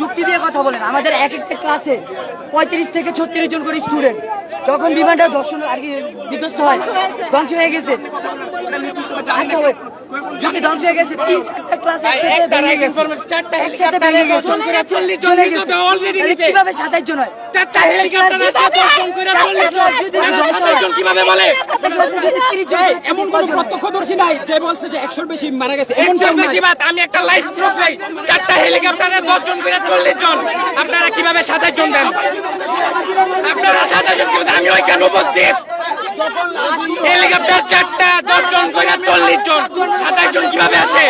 যুক্তি দিয়ে কথা বলেন। আমাদের এক একটা ক্লাসে পঁয়ত্রিশ থেকে ছত্রিশ জন করে স্টুডেন্ট যখন বিমানটা দর্শন আর কি বিধ্বস্ত হয় ধ্বংস হয়ে গেছে। আচ্ছা যদি ধ্বংস হয়ে গেছে তিন চারটা ক্লাস একসাথে ভেঙে গেছে। চারটা একসাথে ভেঙে গেছে। দর্শন করে 40 জন নিহত already কীভাবে সাতাশ জন হয়? চারটা হেলিকপ্টার দর্শন করে চল্লিশ জন। সাতাশ জন কীভাবে বলে? একটা ক্লাসে যদি 30 জন এমন কোন প্রত্যক্ষদর্শী নাই যে বলছে যে একশোর বেশি মারা গেছে এমন বেশি বাত আমি একটা লাইভ প্রুফ দেই চারটা হেলিকপ্টারে দশ জন করে চল্লিশ জন। আপনারা কীভাবে সাতাশ জন দেন? আপনারা সাতাশ জন কীভাবে? আমি ওইখানে উপস্থিত। হেলিকপ্টার চারটা দশ জন করে চল্লিশ জন সাতাশ জন কীভাবে আসে?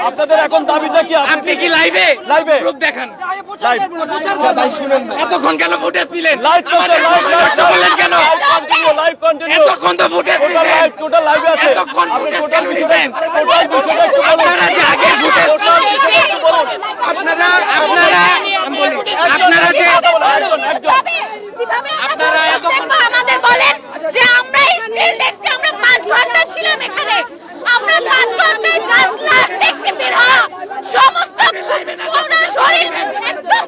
আপনাদের এখন দাবিটা কি? আপনি কি লাইভে? Live-এ? প্রুফ দেখান। এতক্ষণ কেন ফুটেজ দিলেন? লাইভ লাইভ করলেন কেন? লাইভ কন্টিনিউ এতক্ষণ তো ফুটেজ দিলেন। টোটাল লাইভে আছে। এতক্ষণ কেন আপনারা যে আগে ফুটেজ আপনারা আপনারা আমি বলি আপনারা যে আপনারা এতক্ষণ- দেখো, আমাদের বলেন যে স্টিল দেখছি আমরা পাঁচ ঘণ্টা ছিলাম এখানে। আমরা পাঁচ ঘন্টায় জাস্ট লাস্ট দেখছি বের সমস্ত পুরো শরীর একদম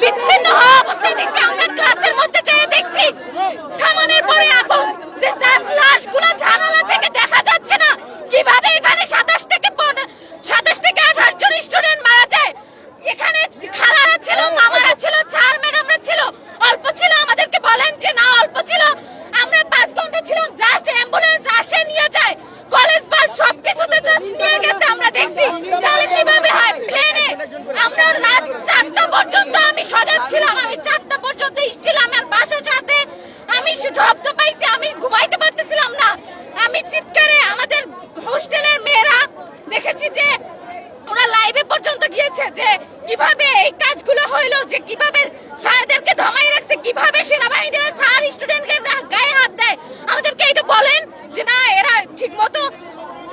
বিচ্ছিন্ন হওয়া অবস্থায় দেখছি আমরা ক্লাসের মধ্যে যেয়ে দেখছি থামানোর পরে আগুন যে জাস্ট লাশগুলো জানালা থেকে দেখা যাচ্ছে না কীভাবে এখানে সাতাশ থেকে সাতাশ থেকে আঠাশ জন স্টুডেন্ট মারা যায় এখানে খালারা ছিল মামারা ছিল চার ম্যাডামরা ছিল অল্প ছিল আমাদেরকে বলেন যে না অল্প ছিল আমরা পাঁচ ঘণ্টা ছিলাম জাস্ট অ্যাম্বুলেন্স আসে নিয়ে যায় কলেজ বাস সবকিছুতে জাস্ট নিয়ে গেছে আমরা দেখছি তাহলে কীভাবে হয় প্লেনে আমরা রাত চারটা পর্যন্ত আমি সজাগ ছিলাম আমি চারটা পর্যন্ত স্টিল আমার বাসার সাথে আমি শব্দ পাইছি আমি ঘুমাইতে পারতেছিলাম না আমি চিৎকারে আমাদের হোস্টেলের মেয়েরা দেখেছি যে ওরা লাইভে পর্যন্ত গিয়েছে যে কীভাবে এই কাজগুলো হইল যে কীভাবে স্যারদেরকে ধমাই রাখছে কীভাবে সেনাবাহিনীরা স্যার স্টুডেন্টকে গায়ে হাত দেয় আমাদেরকে এটা বলেন যে না এরা ঠিক মতো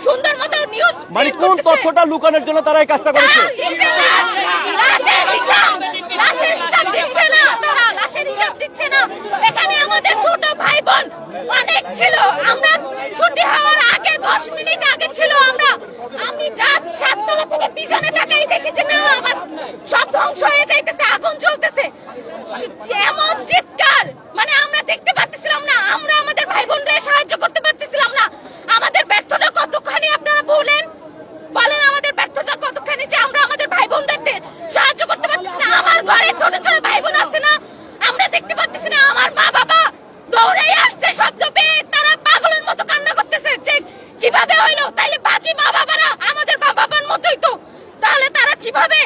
সুন্দর মতো নিউজ মানে কোন জন্য তারা এই কাজটা করেছে। অনেক ছিল। আমরা ছুটি হওয়ার আগে, দশ মিনিট আগে ছিল আমরা। আমি জাস্ট সাততলা থেকে পিছনে তাকাই দেখি যে না, আমার সব ধ্বংস হয়ে যাইতেছে, আগুন এমন চিৎকার মানে আমরা দেখতে পারতেছিলাম না আমরা আমাদের ভাই বোনরা সাহায্য করতে পারতেছিলাম না আমাদের ব্যর্থতা কতখানি আপনারা বলেন বলেন আমাদের ব্যর্থতা কতখানি যে আমরা আমাদের ভাই বোনদেরকে সাহায্য করতে পারতেছি না আমার ঘরে ছোট ছোট ভাই বোন আছে না আমরা দেখতে পাচ্ছি না আমার মা বাবা দৌড়ে আসছে শব্দ পেয়ে তারা পাগলের মতো কান্না করতেছে যে কীভাবে হইল তাইলে বাকি মা বাবারা আমাদের মা বাবার মতোই তো তাহলে তারা কীভাবে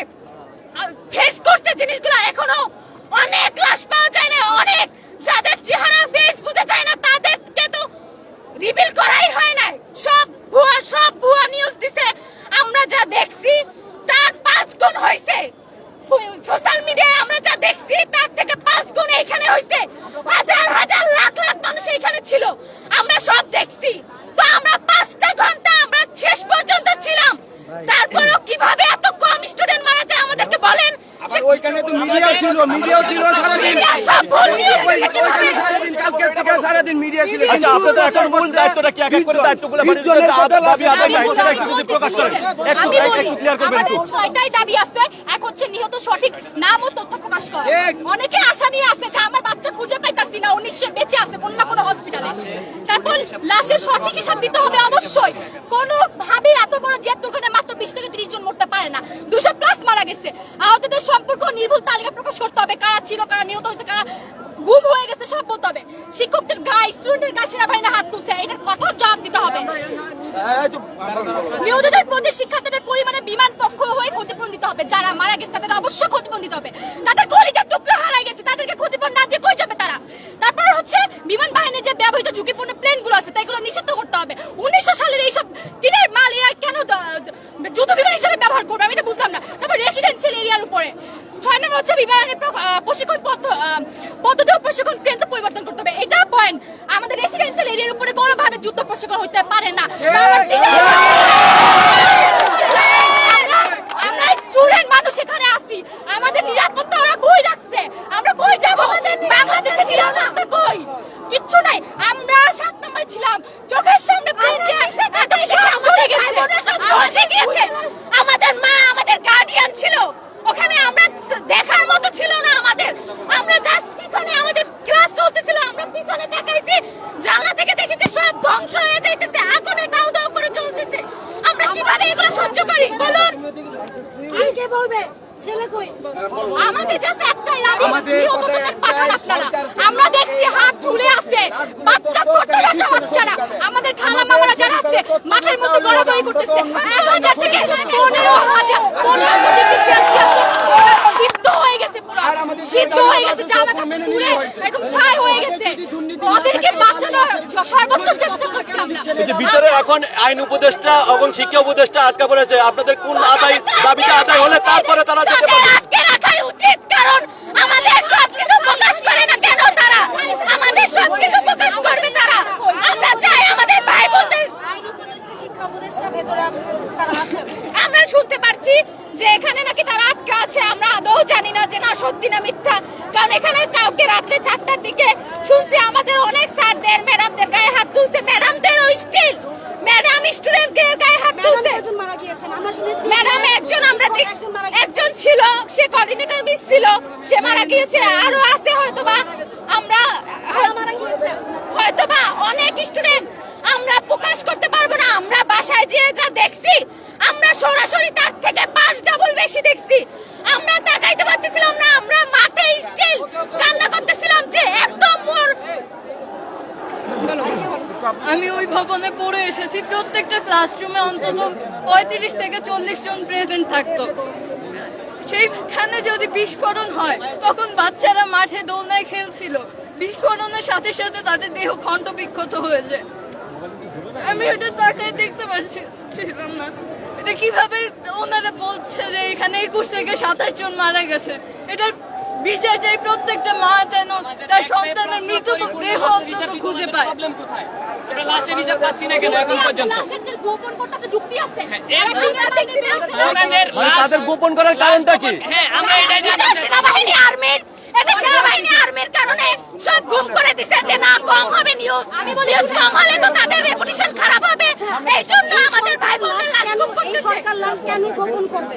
ফেস করছে জিনিসগুলো এখনও অনেক লাশ পাওয়া যায় না অনেক যাদের চেহারা ফেস বোঝা যায় না তাদেরকে তো রিভিল করাই হয় না সব ভুয়া সব ভুয়া নিউজ দিছে আমরা যা দেখছি তার পাঁচ গুণ হয়েছে সোশ্যাল মিডিয়ায় আমরা যা দেখছি তার থেকে পাঁচ গুণ এখানে হয়েছে হাজার হাজার লাখ লাখ মানুষ এখানে ছিল আমরা সব দেখছি তো আমরা পাঁচটা ঘণ্টা আমরা শেষ পর্যন্ত ছিলাম তারপরেও কীভাবে এত কম স্টুডেন্ট মারা যায় আমাদেরকে বলেন যে- ওইখানে তো মিডিয়া ছিল মিডিয়াও ছিল সারাদিন মিডিয়া সব ভুল নিউজ ওই- দিছে ওইখানে কীভাবে? সারাদিন কালকে থেকে সারাদিন মিডিয়া ছিল আচ্ছা আপনাদের এখন মূল দায়িত্বটা কি? এক এক করে দায়িত্বগুলো মানে দাবি আদায় আমি সেটা একটু যদি প্রকাশ করেন। একটু একটু ক্লিয়ার করবেন একটু। ছয়টাই দাবি আছে এক হচ্ছে নিহত সঠিক নাম ও তথ্য প্রকাশ করা। অনেকে আশা নিয়ে আছে যে আমার বাচ্চা খুঁজে পাইতাছি না উনি সে বেঁচে আছে কোন না কোনো হসপিটালে তারপর লাশের সঠিক হিসাব দিতে হবে অবশ্যই। কোনো ভাবে এত বড় জেট দুর্ঘটনায় মাত্র বিশ থেকে ত্রিশ পারে না। দুশো প্লাস মারা গেছে। আহতদের সম্পর্ক নির্ভুল তালিকা প্রকাশ করতে হবে। কারা ছিল, কারা নিহত হয়েছে, কারা গুম হয়ে গেছে, সব বলতে হবে। শিক্ষকদের গায়ে স্টুডেন্টের গায়ে সেনাবাহিনী হাত তুলছে। এটার কঠোর জবাব দিতে হবে। নিহতদের প্রতি শিক্ষার্থীদের পরিমাণে বিমান পক্ষ হয়ে ক্ষতিপূরণ দিতে হবে। যারা মারা গেছে, তাদের অবশ্যই ক্ষতিপূরণ দিতে হবে। তাদের কলিজার টুকরো হারাই গেছে। তাদেরকে ক্ষতিপূরণ না দিয়ে কই যাবে তারা? তারপর হচ্ছে, বিমান বাহিনীর যে ব্যবহৃত ঝুঁকিপূর্ণ প্লেনগুলো আছে, তাইগুলো নিষিদ্ধ করতে হবে। উনিশশো সালের এইসব টিনের মাল এরা কেন দ- দ- যুদ্ধ বিমান হিসেবে ব্যবহার করবে আমি এটা বুঝলাম না। তারপর রেসিডেন্সিয়াল এরিয়ার উপরে। ছয় নম্বর হচ্ছে বিমানের প্রশিক্ষণ পদ্ধ- পদ্ধতি ও প্রশিক্ষণ কেন্দ্র পরিবর্তন করতে হবে। এটা পয়েন্ট আমাদের রেসিডেন্সিয়াল এরিয়ার উপরে কোনোভাবে যুদ্ধ প্রশিক্ষণ হতে পারে না আমার ঠিক- আমরা- আমরা স্টুডেন্ট মানুষ এখানে আসি আমাদের নিরাপত্তা ওরা কই রাখছে আমরা কই যাব বাংলাদেশের নিরাপত্তা কই কিচ্ছু নাই আমরা সাত নম্বরে ছিলাম চোখের সামনে পৌঁছে একদম সব চলে গেছে ধসে গিয়েছে আমাদের মা আমাদের গার্ডিয়ান ছিল ওখানে আমরা দেখার মতো ছিল না আমাদের আমরা জাস্ট পিছনে আমাদের ক্লাস চলতেছিল আমরা পিছনে তাকাইছি জানলা থেকে দেখেছি সব ধ্বংস হয়ে যাইতেছে আগুনে দাউ দাউ করে জ্বলতেছে আমরা কীভাবে এগুলো সহ্য করি বলুন আর কে বলবে ছেলে কই? আমাদের জাস্ট একটাই দাবি নিহত তাদের পাঠান আপনারা। আমরা দেখছি হাত ঝুলে আছে বাচ্চা ছোট ছোট বাচ্চারা আমাদের খালা মামারা যারা আছে মাঠের মধ্যে গড়াগড়ি করতেছে। এক হাজার থেকে পনেরো হাজার পনেরোশো ডিগ্রি সেলসিয়াসে সিদ্ধ হয়ে গেছে পুরো। সিদ্ধ হয়ে গেছে জামাটা পুড়ে একদম ছাই হয়ে গেছে। ওদেরকে বাঁচানোর সর্বোচ্চ চেষ্টা করছি। ভিতরে এখন আইন উপদেষ্টা এবং শিক্ষা উপদেষ্টা আটকা পড়েছে, আপনাদের কোন আদায় দাবিটা আদায় হলে তারপরে তারা যেতে আমরা শুনতে পারছি যে এখানে নাকি তারা আটকে আছে। আমরা আদৌ জানি যে না সত্যি না মিথ্যা। কারণ এখানে কাউকে রাত্রে চারটার দিকে শুনছি আমাদের অনেক স্যারদের ম্যাডামদের গায়ে হাত তুলছে ম্যাডামদেরও স্টিল ম্যাডাম স্টুডেন্টদের গায়ে হাত তুলছে ম্যাডাম একজন আমরা দেখ- একজন ছিল সে কোঅর্ডিনেটর মিস ছিল সে মারা গিয়েছে আরও আছে হয়তোবা। আমরা হয়তোবা অনেক স্টুডেন্ট আমরা প্রকাশ করতে পারব না। আমরা বাসায় যেয়ে যা দেখছি, আমরা সরাসরি তার থেকে পাঁচ ডাবল বেশি দেখছি। আমরা তাকাইতে পারতেছিলাম না, আমরা মাঠে স্টিল কান্না করতেছিলাম যে একদম মোর আমি ওই ভবনে পড়ে এসেছি, প্রত্যেকটা ক্লাসরুমে অন্তত পঁয়ত্রিশ থেকে চল্লিশ জন প্রেজেন্ট থাকতো। সেইখানে যদি বিস্ফোরণ হয়, তখন বাচ্চারা মাঠে দোলনায় খেলছিল। বিস্ফোরণের সাথে সাথে তাদের দেহ খণ্ড বিক্ষত হয়েছে। আমি ওটা তাকায় দেখতে পারছি ছিলাম না। এটা কীভাবে ওনারা বলছে যে এখানে একুশ থেকে সাতাশ জন মারা গেছে? এটার বিচার চাই প্রত্যেকটা মা যেন তার সন্তানের মৃত দেহ অন্তত খুঁজে পায়। আমরা লাস্টের হিসাব পাচ্ছি না কেন এখন পর্যন্ত? গোপন করতেছে যুক্তি আছে। ওনাদের মানে তাদের গোপন করার কারণটা কি? হ্যাঁ আমরা এটাই জানি সেনাবাহিনী আর্মির এটা সেনাবাহিনী আর্মির কারণে সব গুম করে দিছে যে না কম হবে নিউজ আমি বলি নিউজ কম হলে তো তাদের রেপুটেশন খারাপ হবে। এই জন্য আমাদের ভাই বোনদের লাশ গুম করতেছে। সরকার লাশ কেন গোপন করবে?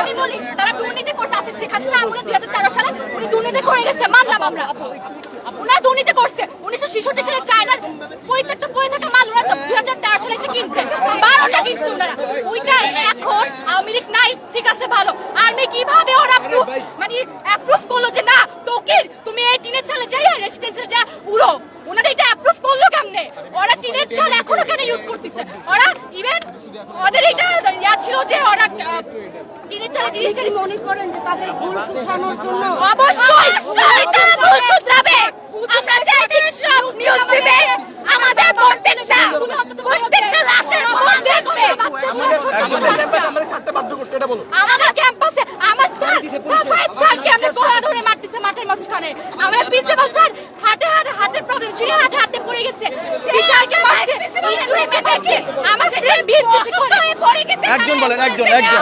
আমি বলি তারা দুর্নীতি করতে আছে শেখ হাসিনা আমলে দুই হাজার তেরো সালে উনি দুর্নীতি করে গেছে মানলাম আমরা। ওনারা দুর্নীতি করছে। উনিশশো ছেষট্টি সালে চায়নার পরিত্যক্ত পড়ে থাকা মাল ওরা তো দুই হাজার তেরো সালে এসে কিনছে বারোটা কিনছে ওনারা ওইটা এখন আওয়ামী লীগ নাই ঠিক আছে ভালো। আর্মি কীভাবে ওরা প্রুফ মানে অ্যাপ্রুভ করল যে না তোকির তুমি এই টিনের চালে যাই রেসিডেন্সিয়াল যা উড়ো। ওনারা এটা অ্যাপ্রুভ করল কেমনে? ওরা টিনের চাল এখনও কেন ইউজ করতেছে? ওরা ইভেন ওদের এটা ইয়া ছিল যে ওরা টিনের চালে জিনিসটা মনে করেন যে তাদের ভুল শুধরানোর জন্য অবশ্যই তারা ভুল শুধরাবে। আমরা চাই তারা সব নিউজ দিবে আমাদের প্রত্যেকটা প্রত্যেকটা দেখবে আমাদের ক্যাম্পাসে আমার স্যার সাফায়েত স্যারকে গলা ধরে মারতেছে মাঠের মাঝখানে? আমার প্রিন্সিপাল স্যার হাটে হাটে হাটের প্রবলেম ছিল হাটে হাটে পড়ে গেছে। মারছে? আমার ফ্রেন্ড বিএনসিসি করে। পড়ে গেছে একজন বলেন, একজন, একজন।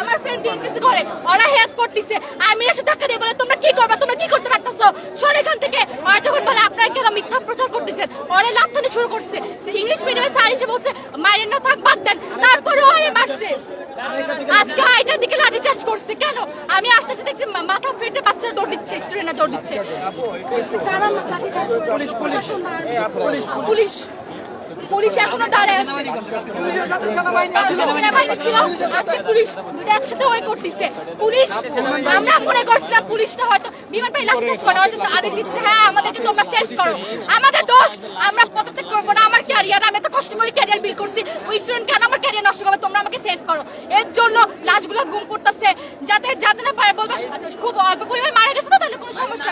আমার ফ্রেন্ড বিএনসিসি করে। ওরা হেল্প করতেছে। আমি এসে ধাক্কা দিয়ে বলে তোমরা কি করবে? তোমরা কি করতে পারতেছো সর এখান থেকে। ওরা যখন বলে আপনারা কেন মিথ্যা প্রচার করতেছেন? ওরা লাফতানি শুরু করছে। ইংলিশ মিডিয়ামে স্যার এসে বলছে মায়ের না থাক বাদ দেন। তারপরে ওরে মারছে। আজকে এটার দিকে লাঠি চার্জ করছে কেন? আমি আস্তে আস্তে দেখছি মাথা ফেটে বাচ্চারা দৌড় দিচ্ছে স্টুডেন্টরা দৌড় দিচ্ছে। পুলিশ। পুলিশ। পুলিশ এখনও দাঁড়ায় আছে। সেভ করো এর জন্য গুম যাতে যাতে না পারে খুব অল্প মারা গেছে তাহলে কোনো সমস্যা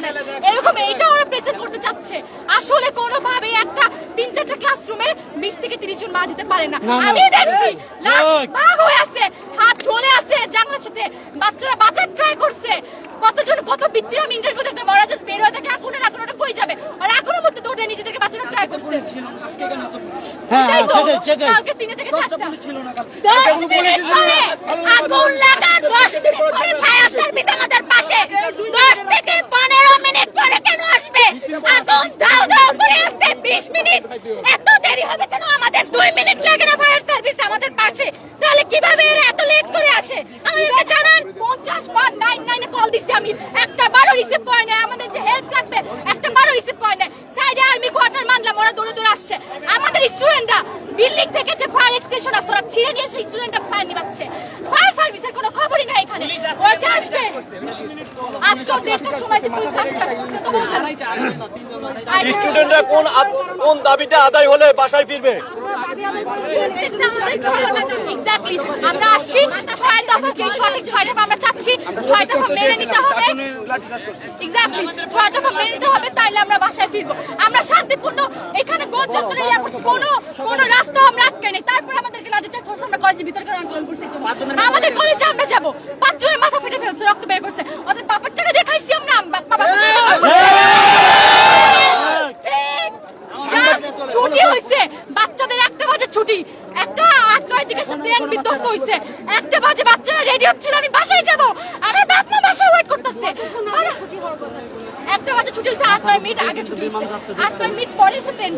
এরকম ওরা প্রেজেন্ট করতে চাচ্ছে আসলে কোনোভাবে একটা তিন চারটা ক্লাসরুমে বিশ থেকে তিরিশ জন মারা যেতে পারে না। আমি দেখছি। লাশ ভাগ হয়ে আছে হাত ঝোলে আছে জানলার সাথে। বাচ্চারা বাঁচার ট্রাই করছে। কতজন কত বিচ্ছিরি আমি ইন্টারভিউ দেখতে মরা যাচ্ছে বের হয়ে থাকে আগুনের আগুন ওটা কই যাবে? আর আগুনের মধ্যে দৌড়ে নিজেদেরকে বাঁচানোর ট্রাই করছে। হ্যাঁ সেটাই সেটাই। কালকে তিনে থেকে চারটা। দশ মিনিট পরে আগুন লাগা দশ মিনিট পরে ফায়ার সার্ভিস আমাদের পাশে। দশ থেকে পনেরো মিনিট পরে কেন আসবে? আগুন দাও দাও করে আসছে বিশ মিনিট। এত দেরি হবে মিনিট লাগে না ফায়ার সার্ভিস আমাদের পাশে। তাহলে কীভাবে এরা এত লেট করে আসে? আমাদেরকে জানান। পঞ্চাশ বার নাইন নাইনে কল দিছি আমি। একটা বারো রিসিভ করে নেয় আমাদের যে হেল্প লাগবে একটা বারো রিসিভ করে নেয় সাইডে আর্মি কোয়ার্টার মানলাম ওরা দৌড়ে দৌড়ে আসছে। আমাদের স্টুডেন্টরা বিল্ডিং থেকে যে ফায়ার এক্সটেনশন আছে ওরা ছিঁড়ে নিয়ে সেই স্টুডেন্টরা ফায়ার নিবাচ্ছে। ফায়ার সার্ভিসের কোনো খবরই নাই এখানে। ওরা যে আসবে। আজকেও দেড়টার সময় যে পুলিশ চার্জ তো বললাম। স্টুডেন্টরা কোন কোন দাবিটা আদায় হলে বাসায় ফিরবে? এক্স্যাক্টলি আমরা আসছি, ছয় দফা যে সঠিক ছয় দফা আমরা চাচ্ছি, ছয় দফা মেনে নিতে হবে। এক্স্যাক্টলি ছয় দফা মেনে নিতে হবে, তাইলে আমরা বাসায় ফিরবো। আমরা শান্তিপূর্ণ, এখানে গোল কোনো কোনো রাস্তা আমরা আটকাই নাই। তারপর আমাদেরকে আমরা কলেজের আন্দোলন করছি। আমাদের কলেজে আমরা যাব। পাঁচজনের মাথা ফেটে ফেলছে, রক্ত বের করছে। ওদের বাবার টাকা দেখাইছি আমরা বাবা ঠিক Just ছুটি হয়েছে বাচ্চাদের একটা বাজে ছুটি একটা আট নয় দিকে সব প্লেন বিধ্বস্ত হয়েছে একটা বাজে বাচ্চারা রেডি হচ্ছিল আমি বাসায় যাব আমার বাপ মা বাসায় ওয়েট করতেছে একটা বাজে ছুটি হয়েছে আট নয় মিনিট আগে মিনিট পরে প্লেন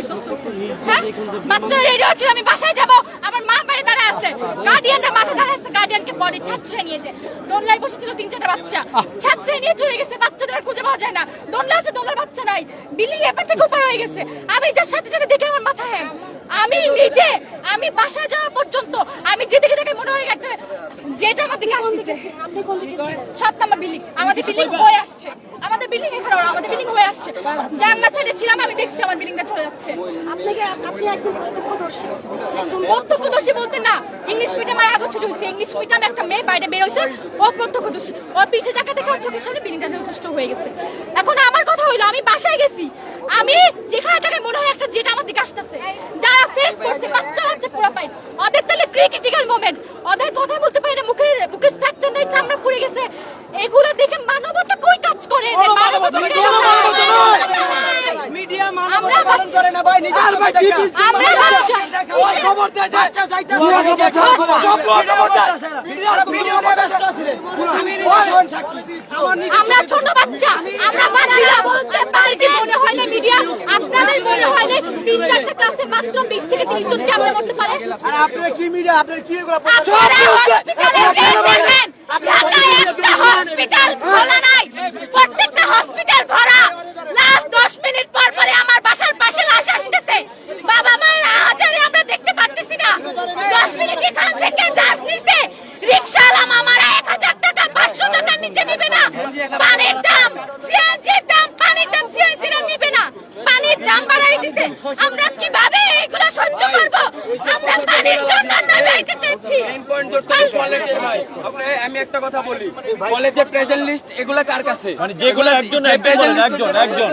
হ্যাঁ? বাচ্চারা রেডি হচ্ছিল আমি বাসায় যাব। আমার মা বাইরে দাঁড়ায় আছে। গার্ডিয়ানরা মাঠে দাঁড়ায় আছে। গার্ডিয়ানকে বডি ছাত্রে নিয়ে যায় দোলনায় বসেছিল তিন চারটা বাচ্চা। ছাত্রে নিয়ে চলে গেছে। বাচ্চাদের খুঁজে পাওয়া যায় না। দোলনা আছে দোলার বাচ্চা নাই। বিল্ডিং এপার থেকে উপর হয়ে গেছে। আমি যার সাথে সাথে দেখে আমার মাথা হ্যাং। আমি নিজে আমি বাসায় যাওয়া পর্যন্ত আমি যেদিকে দেখে মনে হয় একটা যেটা আমার দিকে আসতেছে। সাত নম্বর বিল্ডিং আমাদের বিল্ডিং হয়ে আসছে আমাদের বিল্ডিং এখানে ওরা আমাদের বিল্ডিং সাইডে ছিলাম আমি দেখছি আমার বিল্ডিংটা চলে যাচ্ছে। আপনাকে আপনি একদম প্রত্যক্ষদর্শী প্রত্যক্ষদর্শী বলতে না ইংলিশ মিডিয়ামে আগে ছুটি হয়েছে ইংলিশ মিডিয়ামে একটা মেয়ে বাইরে বের হয়েছে ও প্রত্যক্ষদর্শী। ও পিছে জায়গা দেখে ওর চোখের সামনে বিল্ডিংটা যথেষ্ট হয়ে গেছে। এখন আমার কথা হইল আমি বাসায় গেছি। আমি যেখানে থেকে মনে হয় একটা যেটা আমার দিকে আসতেছে। যারা ফেস করছে বাচ্চা বাচ্চা পুরো পাই ওদের তাহলে ক্রিটিক্যাল মোমেন্ট ওদের কথা বলতে পারে স্ট্রাকচার চামড়া পুড়ে গেছে। এগুলো দেখে মানবতা কই কাজ করে? যে মানবতা কেন? মিডিয়া আমরা মানবতা পালন করে না ভাই নিজের বাচ্চা খবর দেয় বাচ্চা যাইতাছে। ছোট বাচ্চা। আমরা বাদ দিলাম। আপনাদের মনে হয় না মিডিয়া। আপনাদের মনে হয় না তিন চারটা ক্লাসে মাত্র বিশ থেকে তিরিশ জন ক্যামেরা করতে পারে? আর আপনারা কি মিডিয়া? আপনারা কি এগুলো আপনারা ঢাকায় একটা হসপিটাল খোলা নাই প্রত্যেকটা হসপিটাল ভরা লাস্ট দশ মিনিট পর পরে আমার বাসার পাশে লাশ আসতেছে বাবা মায়ের হাজারে আমরা দেখতে পারতেছি না দশ মিনিট এখান থেকে যাস নিছে রিক্সাওয়ালা মামারা এক হাজার টাকা পাঁচশো টাকার নিচে নিবে না পানির দাম সিএনজির দাম পানির দাম সিএনজিরা নিবে না পানির দাম বাড়াই দিছে আমরা কীভাবে এগুলো সহ্য করব আমরা পানির জন্য নয় বাইতে চাচ্ছি আপনি আমি একটা বলে যে প্রেজেন্ট লিস্ট এগুলা কার কাছে? মানে যেগুলো একজন একজন একজন একজন।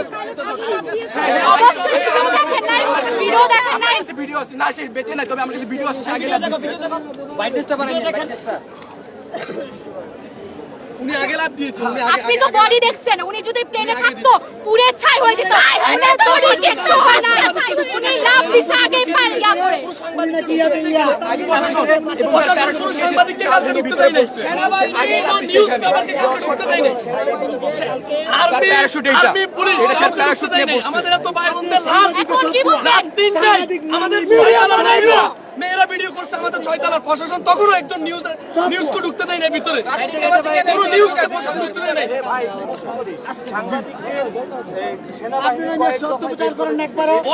ভিডিও দেখেন নাই ভিডিও আছে না সেই বেঁচে নাই তবে আমরা যদি ভিডিও আছে আগে উনি আগে লাভ দিয়েছে আপনি তো বডি দেখছেন উনি যদি প্লেনে থাকতো পুরে ছাই হয়ে যেত। ওদের বডি কিচ্ছু হয় না উনি লাভ দিছে আগেই পায় ইয়া করে প্রশাসন কোনো সাংবাদিককে কালকে ঢুকতে দেয় নাই কোনো নিউজ পেপারকে কালকে ঢুকতে দেয় নাই আর্মি প্যারাশুট এইটা। আর্মি পুলিশ এটা প্যারাশুট দেয় নিয়ে আমাদের এত ভাই বোনদের লাশ এখন কি বলবেন আমাদের ছয়তলার মেয়েরা মেয়েরা ভিডিও করছে আমাদের ছয়তলার প্রশাসন তখনও একজন নিউজ নিউজ তো ঢুকতে দেয় না ভিতরে। কোনো নিউজ কে প্রশাসন ঢুকতে দেয় নাই।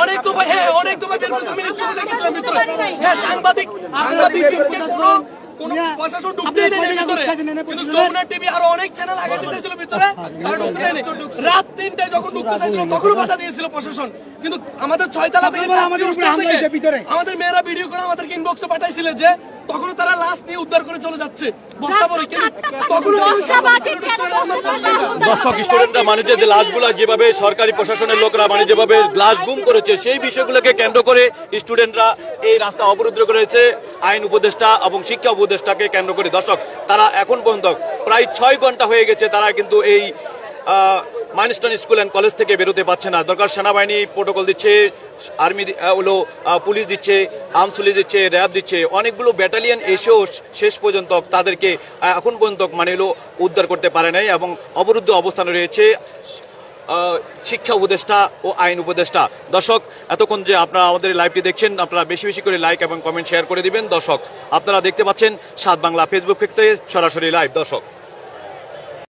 অনেক তো হ্যাঁ অনেক তো ভাই বের করছে আমি চোখে দেখেছিলাম ভিতরে। হ্যাঁ সাংবাদিক সাংবাদিককে কোনো কোনো প্রশাসন ঢুকতেই দেয় ভিতরে। কিন্তু যমুনা টিভি আরও অনেক চ্যানেল আগে দিয়েছিল ভিতরে তারা ঢুকতে দেয়নি রাত তিনটায় যখন ঢুকতে চাইছিল তখনও বাধা দিয়েছিল প্রশাসন। কিন্তু আমাদের ছয়তলা থেকে আমাদের উপরে হামলা হয়েছে ভিতরে। আমাদের মেয়েরা ভিডিও করে আমাদেরকে ইনবক্সে পাঠাইছিল যে তখনও তারা লাশ নিয়ে উদ্ধার করে চলে যাচ্ছে। বস্তা পরে দর্শক স্টুডেন্টরা মানে যে লাশগুলো যেভাবে সরকারি প্রশাসনের লোকরা মানে যেভাবে লাশ গুম করেছে সেই বিষয়গুলোকে কেন্দ্র করে স্টুডেন্টরা এই রাস্তা অবরুদ্ধ করেছে। আইন উপদেষ্টা এবং শিক্ষা উপদেষ্টাকে কেন্দ্র করে। দর্শক তারা এখন পর্যন্ত প্রায় ছয় ঘণ্টা হয়ে গেছে তারা কিন্তু এই মাইনস্টন স্কুল অ্যান্ড কলেজ থেকে বেরোতে পারছে না। দরকার সেনাবাহিনী প্রোটোকল দিচ্ছে আর্মি হলো পুলিশ দিচ্ছে আর্মস পুলিশ দিচ্ছে র্যাব দিচ্ছে। অনেকগুলো ব্যাটালিয়ন এসেও শেষ পর্যন্ত তাদেরকে এখন পর্যন্ত মানে হলো উদ্ধার করতে পারে নাই এবং অবরুদ্ধ অবস্থানে রয়েছে শিক্ষা উপদেষ্টা ও আইন উপদেষ্টা। দর্শক, এতক্ষণ যে আপনারা আমাদের লাইভটি দেখছেন, আপনারা বেশি বেশি করে লাইক এবং কমেন্ট শেয়ার করে দিবেন। দর্শক, আপনারা দেখতে পাচ্ছেন সাত বাংলা ফেসবুক থেকে সরাসরি লাইভ দর্শক